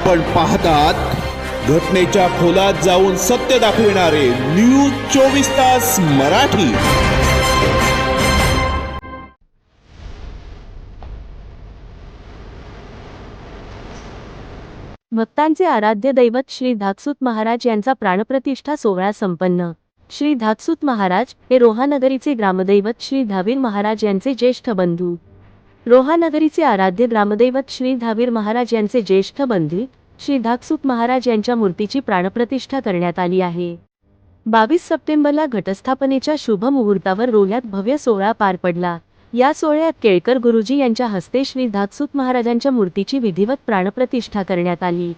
आपण पाहतात घटनेच्या खोलात जाऊन सत्य दाखविणारे न्यूज चोवीस तास मराठी. भक्तांचे आराध्य दैवत श्री धाकसूत महाराज यांचा प्राणप्रतिष्ठा सोहळा संपन्न. श्री धाकसूत महाराज हे रोहानगरीचे ग्रामदैवत श्री धावीर महाराज यांचे ज्येष्ठ बंधू. रोहानगरीचे आराध्य ग्रामदैवत श्री धावीर महाराज यांचे ज्येष्ठ बंधू श्री धाकसुख महाराज यांच्या मूर्तीची प्राणप्रतिष्ठा करण्यात आली आहे. बावीस सप्टेंबरला घटस्थापनेच्या शुभ मुहूर्तावर रोह्यात भव्य सोहळा पार पडला. या सोहळ्यात केळकर गुरुजी यांच्या हस्ते श्री धाकसुख महाराजांच्या मूर्तीची विधिवत प्राणप्रतिष्ठा करण्यात आली.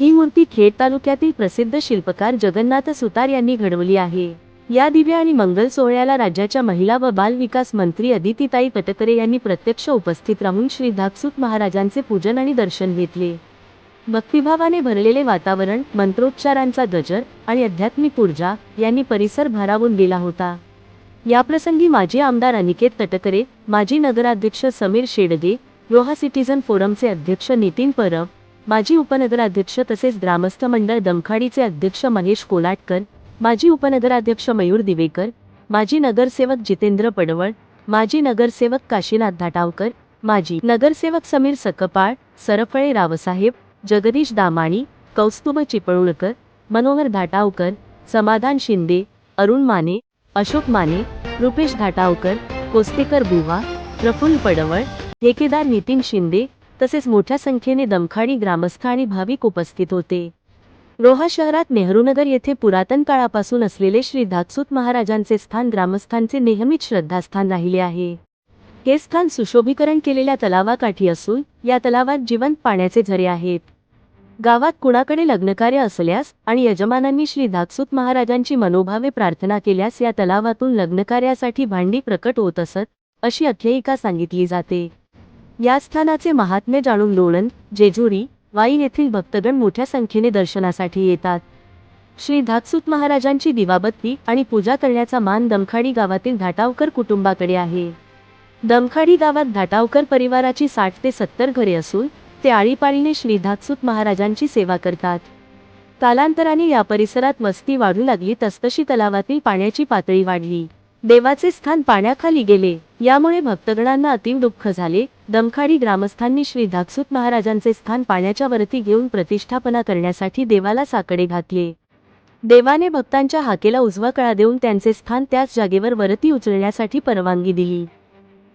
ही मूर्ती खेड तालुक्यातील प्रसिद्ध शिल्पकार जगन्नाथ सुतार यांनी घडवली आहे. या दिव्य आणि मंगल सोहळ्याला राज्याच्या महिला व बाल विकास मंत्री अदितीताई तटकरे यांनी प्रत्यक्ष उपस्थित राहून श्री धाकसूत महाराजांचे पूजन आणि दर्शन घेतले. भक्तिभावाने भरलेले वातावरण मंत्रोच्चारांचा गजर आणि आध्यात्मिक ऊर्जा यांनी परिसर भारावून गेला होता. याप्रसंगी माजी आमदार अनिकेत तटकरे माजी नगराध्यक्ष समीर शेडगे रोहा सिटीझन फोरमचे अध्यक्ष नितीन परब माजी उपनगराध्यक्ष तसेच ग्रामस्थ मंडळ दमखाडीचे अध्यक्ष महेश कोलाटकर माजी उपनगराध्यक्ष मयूर दिवेकर माजी नगरसेवक जितेंद्र पडवळ माजी नगरसेवक काशीनाथ धाटावकर माजी नगरसेवक समीर सकपाळ सरफळे रावसाहेब जगदीश दामाणी कौस्तुभ चिपळूणकर मनोहर धाटावकर समाधान शिंदे अरुण माने अशोक माने रुपेश धाटावकर कोस्तेकर बुवा प्रफुल्ल पडवळ ठेकेदार नितीन शिंदे तसेच मोठ्या संख्येने दमखाडी ग्रामस्थ आणि भाविक उपस्थित होते. रोहा शहरात नेहरूनगर येथे पुरातन काळापासून असलेले श्री धाकसूत महाराजांचे स्थान ग्रामस्थांचे नेहमीच श्रद्धास्थान राहिले आहे. हे स्थान सुशोभीकरण केलेल्या तलावाकाठी असून या तलावात जिवंत पाण्याचे झरे आहेत. गावात कुणाकडे लग्नकार्य असल्यास आणि यजमानांनी श्री धाकसूत महाराजांची मनोभावे प्रार्थना केल्यास या तलावातून लग्नकार्यासाठी भांडी प्रकट होत असत अशी आख्यायिका सांगितली जाते. या स्थानाचे महात्म्य जाणून लोणंद जेजुरी वाई येथील भक्तगण मोठ्या संख्येने दर्शनासाठी येतात. श्री धाकसूत महाराजांची दिवाबत्ती आणि पूजा करण्याचा मान दमखाडी गावातील धाटावकर कुटुंबाकडे आहे. दमखाडी गावात धाटावकर परिवाराची साठ ते सत्तर घरे असून ते आळीपाळीने श्री धाकसूत महाराजांची सेवा करतात. कालांतराने या परिसरात वस्ती वाढू लागली तसतशी तलावातील पाण्याची पातळी वाढली. देवाचे स्थान पाण्याखाली गेले यामुळे भक्तगणांना अतीव दुःख झाले दमखाडी ग्रामस्थांनी श्री धाकसूत महाराजांचे स्थान पाण्याच्या वरती घेऊन प्रतिष्ठापना करण्यासाठी देवाला साकडे घातले. देवाने भक्तांच्या हाकेला उजवा कळा देऊन त्यांचे स्थान त्याच जागेवर वरती उचलण्यासाठी परवानगी दिली.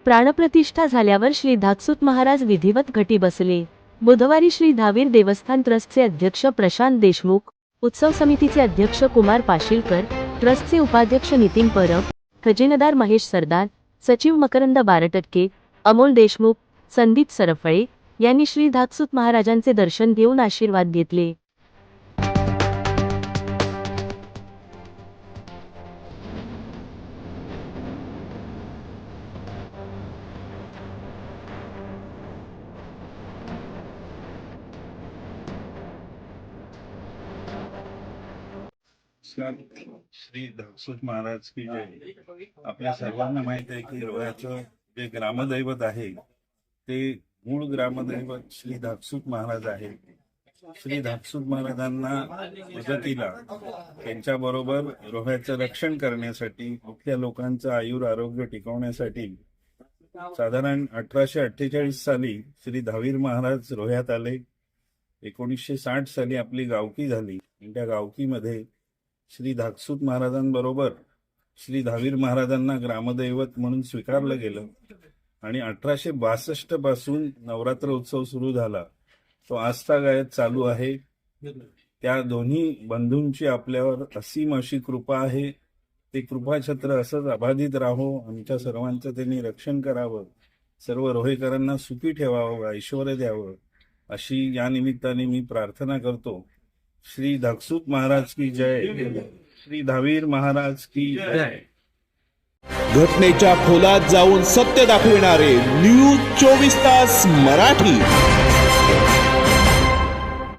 प्राणप्रतिष्ठा झाल्यावर श्री धाकसूत महाराज विधिवत घटी बसले. बुधवारी श्री धावीर देवस्थान ट्रस्टचे अध्यक्ष प्रशांत देशमुख उत्सव समितीचे अध्यक्ष कुमार पाशीलकर ट्रस्टचे उपाध्यक्ष नितीन परब खजिनदार महेश सरदार सचिव मकरंद बारटटके अमोल देशमुख संदीप सरफळे यांनी श्री धाकसूत महाराजांचे दर्शन घेऊन आशीर्वाद घेतले. श्री धाकसूत महाराज की जय. आपल्या सर्वांना माहीत आहे की रोह्याचं जे ग्रामदैवत आहे ते मूळ ग्रामदैवत श्री धाकसूत महाराज आहे श्री धाकसूत महाराजांना मदतीला त्यांच्या बरोबर रोह्याचं रक्षण करण्यासाठी मुख्य लोकांचं आयुर आरोग्य टिकवण्यासाठी साधारण अठराशे अठ्ठेचाळीस साली श्री धावीर महाराज रोह्यात आले. एकोणीसशे साठ साली आपली गावकी झाली. आणि त्या गावकीमध्ये श्री धाकसूत महाराजांबरोबर श्री धावीर महाराजांना ग्रामदैवत म्हणून स्वीकारलं गेलं. आणि अठराशे बासष्टपासून नवरात्र उत्सव सुरू झाला. तो आस्था गायत चालू आहे. त्या दोन्ही बंधूंची आपल्यावर असीम अशी कृपा आहे. ते कृपाछत्र असंच अबाधित राहो. आमच्या सर्वांचं त्यांनी रक्षण करावं. सर्व रोहेकरांना सुखी ठेवावं ऐश्वर द्यावं अशी या निमित्ताने मी प्रार्थना करतो. श्री धाकसूत महाराज की जय. श्री धावीर महाराज की जय. घटनेच्या खोलात जाऊन सत्य दाखविणारे न्यूज चोवीस तास मराठी.